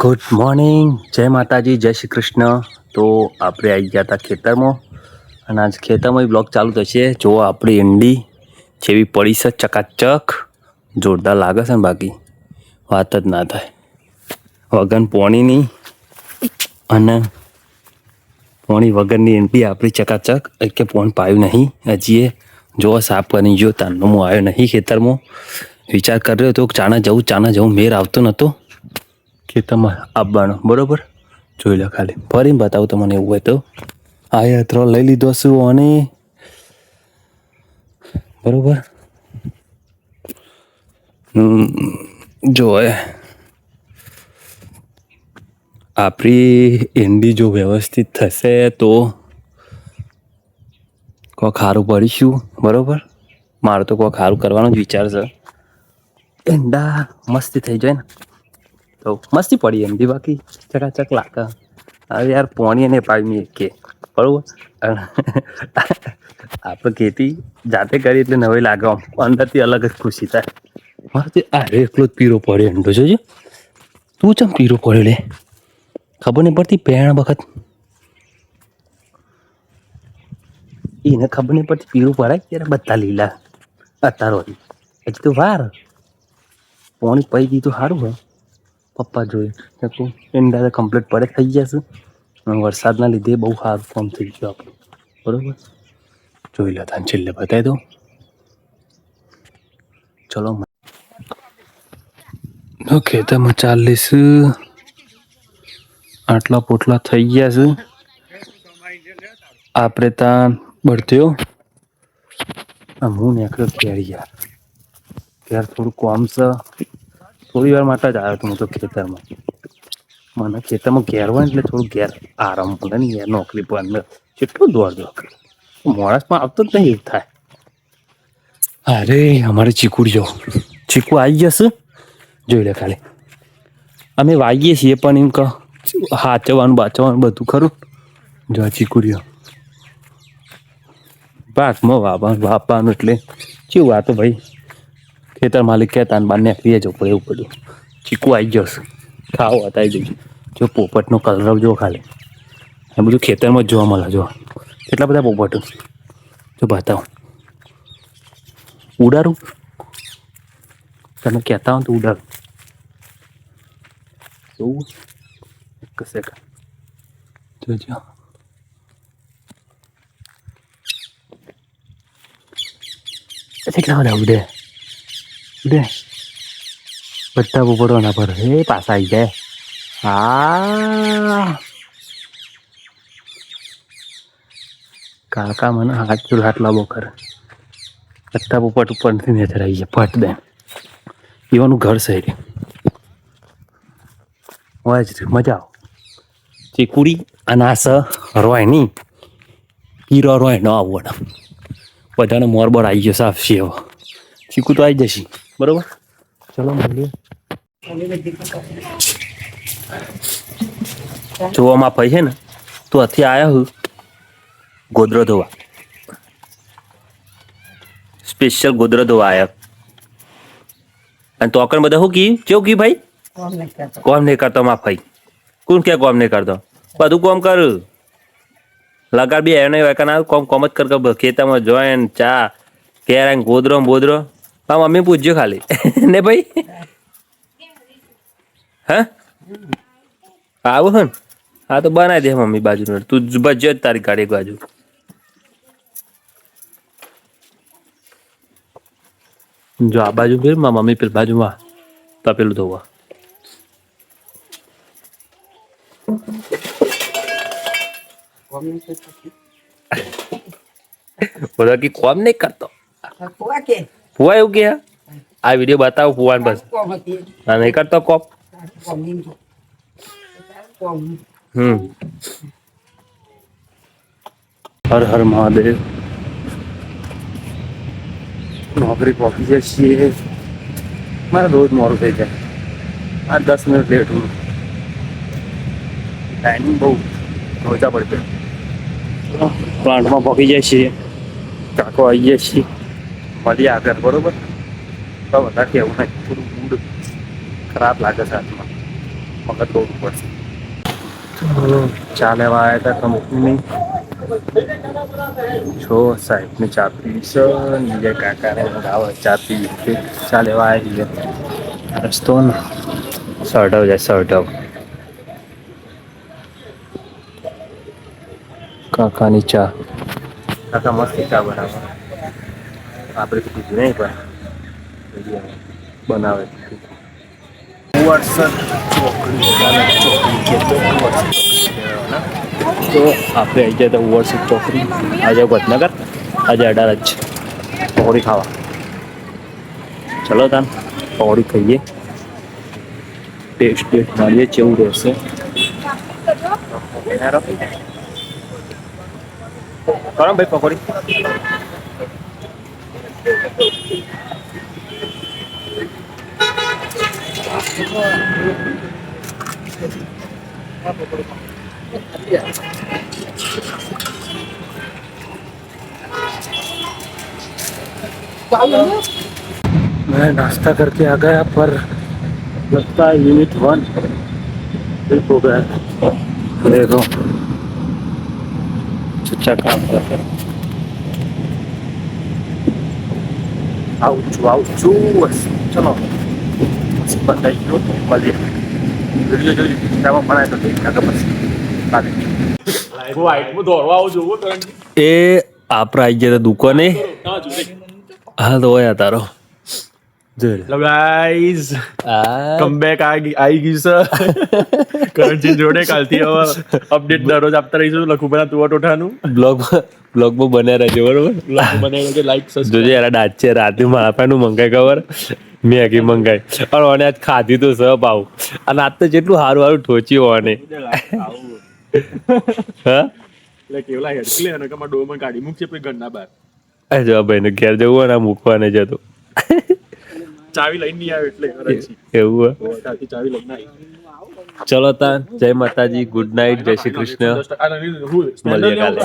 Good morning જય માતાજી, જય શ્રી કૃષ્ણ. તો આપણે આવી ગયા હતા ખેતરમાં. અને આજ ખેતરમાં બ્લોગ ચાલુ થશે. જો આપણી ઈંડી જેવી પડી છે ચકાચક, જોરદાર લાગે છે ને બાકી. વાત જ ના થાય. વગન પોણીની અને પોણી વગરની ઈંડી આપણી ચકાચક. એક કે પોણ પાયું નહીં. હજી એ જો સાફ કરી ગયો તારનો હું આવ્યો નહીં ખેતરમાં. વિચાર કર્યો હતો ચાણા જવું ચાણા જવું, મેર આવતો નહોતો. ખેતરમાં આવવાનો બરોબર? જોઈ લો ખાલી. ફરીને બતાવું તમને એવું હોય તો. આ યાત્રો લઈ લીધો છું અને. બરોબર? જો આપણી એન્ડી જો વ્યવસ્થિત થશે તો કોક સારું પડીશું, બરોબર? મારે તો કોક સારું કરવાનો જ વિચાર છે. એંડા, મસ્તી થઈ જાય ને. તો મસ્તી પડી એમ. બાકી ચકાચક લાગે. હવે યાર પોણી ને પાવી કે. બરોબર? આપણે ખેતી જાતે કરી એટલે નવી લાગે આમ. અંદરથી અલગ જ ખુશી થાય. મારે અરે એકલો જ પીરો પડ્યો તો જોજો. તું ચમ પીરો પડ્યો લે? ખબર નહીં પડતી પહેણ વખત. એને ખબર નહીં પડતી પીરું પડાય ત્યારે બધા લીલા? અત્યારો હજી તો વાર. પોણી પૈ દીધું સારું હોય. પપ્પા જોઈએ કે તું કમ્પ્લીટ પડે થઈ જશે. અને વરસાદના લીધે બહુ સારું ફોર્મ થઈ ગયું આપણું. બરોબર? જોઈ લો તાન છેલ્લે બતાવી દો ચલો. ઓકે તમે ચાલીસ, આટલા પોટલા થઈ ગયા છે. આપણે ત્યાં બળત્યો હું નીકળ્યો ઘેર યાર. ત્યારે થોડું કોમ છે થોડી વાર માટે જ આવ્યો હતો હું તો ખેતરમાં. મને ખેતરમાં ઘેર હોય એટલે થોડું ઘેર આરામ મળે ને યાર નોકરી અંદર કેટલું દોડ દોડ કરે. આવતો જ નહીં એવું થાય. અરે અમારે ચીકુડીઓ ચીકુ આવી જશે જોઈ લે ખાલી. અમે વાગીએ છીએ પણ એમ કહો હાચવાનું બાચવાનું બધું ખરું? જો ચીકુડીઓ પાકમાં વાપવાનું વાપવાનું એટલે કેવું આ તો ભાઈ? ખેતર માલિક કહેતા ને બાર નીકળીએ જવું પડે એવું બધું ચીકુ આવી જશે ખાવો હતાઈ જઈશું જો પોપટનો કલરવ જો ખાલી આ બધું ખેતરમાં જ જોવા મળે જો કેટલા બધા પોપટો જો બતાવો ઉડાડું તમે કહેતા હો તો ઉડાડું જોવું એક સેકન્ડ જોજો કેટલા બધા ઉડે ઉડે. બધા ઉપડવાના પર. હે, પાછા આવી જાય. હા કાકા મને હાથ ચૂલ હાટલા બહુ કરે બધા પોપટ ઉપરથી નેચર આવી જાય પટ દે એવાનું ઘર છે રે. હોય જ, મજા આવ. ચીકુડી અને આ સ રોય નહીં પીરો રોય ન આવવાના. બધાને મોરબર આવી ગયો સાફ છે ચીકુ તો આવી જશે. બરોબર ચલો મળીએ જોવામાં પૈ છે ને તો અત્યારે આવ્યા હું ગોદરો ધોવા સ્પેશિયલ ગોદરો ધોવા આવ્યા અને તો બધા શું કી કેવું કી ભાઈ કોમ નહીં કરતો માં ભાઈ કોણ કે કોમ નહીં કરતો બધું કોમ કર લગાડ બી એને વેકના કોમ કોમ જ કર કર ખેતરમાં જોઈન ચા કેરા ગોદરો ને બોદરો હા મમ્મી પૂછજો ખાલી ને ભાઈ હા આવું હન હા તો બનાવી દે મમ્મી બાજુ તું જ ભજ્યો જ તારી ગાડી એક બાજુ જો આ બાજુ ફેર મારા મમ્મી પેલી બાજુમાં તપેલું ધોવા બધા કે કોમ નહીં કરતો ફુવા એવું કે આ વિડીયો બતાવો ફુવાને બસ હા નહીં કરતો કોપ હમ હર હર મહાદેવ નોકરી પહોંચી જાય છીએ મારે રોજ મોડું થઈ જાય આ દસ મિનિટ લેટ હું ટાઈમિંગ બહુ રોજા પડશે પ્લાન્ટમાં પહોંચી જાય છીએ કાકો આવી જાય છીએ મળીએ આગળ બરોબર તો વધારે કહેવું નહીં થોડું મૂડ ખરાબ લાગે છે હાથમાં મગજ દોડવું પડશે ચા લેવા આવ્યા હતા કંપની છો સાહેબને ચા પીવી છે નીજે કાકાને આવે ચા પીવી છે ચા લેવા આવી છે રસ્તો ને સર્ટવ જાય સર્ટવ કાકાની ચા કાકા મસ્ત ચા બનાવે આપણે તો કીધું નહીં પણ જોઈએ હવે. બનાવે વરસાદ ચોકડી અદાલત ચોકડી કે તો વરસાદ ચોકડી કહેવાય ને. તો આપણે આવી ગયા હતા વરસાદ ચોકડી આજે વડનગર આજે અડાલત છે પકોડી ખાવા ચલો તાન પકોડી ખાઈએ ટેસ્ટ ટેસ્ટ મારીએ કેવું રહેશે કરો ભાઈ પકોડી मैं नाश्ता करके आ गया, पर लगता है यूनिट वन ठीक हो गया। देखो अच्छा काम कर આવું છું આવું છું ચલો બધા ગયો. મળીએ. વીડિયો જોઈ ઇન્સ્ટામાં ભણાય તો કાકા પછી. એ આપણે આવી ગયા દુકાને. હા તો તારો. હેલો ગાઈઝ કમબેક આવી ગયું છે કરણજી જોડે કાલથી હવે અપડેટ દરરોજ આપતા રહીશું લખું બના તું ટોઠાનું બ્લોગ બ્લોગમાં બન્યા રહેજો બરોબર મને કે લાઈક જોજે યાર છે રાતે માપાનું મંગાય ખબર મેં આખી મંગાઈ અને ઓને આજ ખાધી તો સબ આવું અને આજ તો જેટલું સારું સારું ઠોચ્યું ઓને હા એટલે કેવલા હેડકલે અને કમા ડોમાં કાઢી મૂકશે પછી ઘરના બહાર. આ જો ભાઈને ઘેર જવું અને મૂકવાને જતો. ચાવી લઈને નહીં આવ્યો એટલે એવું ચાવી લઈને આવી ચલો તા જય માતાજી ગુડ નાઇટ જય શ્રી કૃષ્ણ. મળીએ કાલે.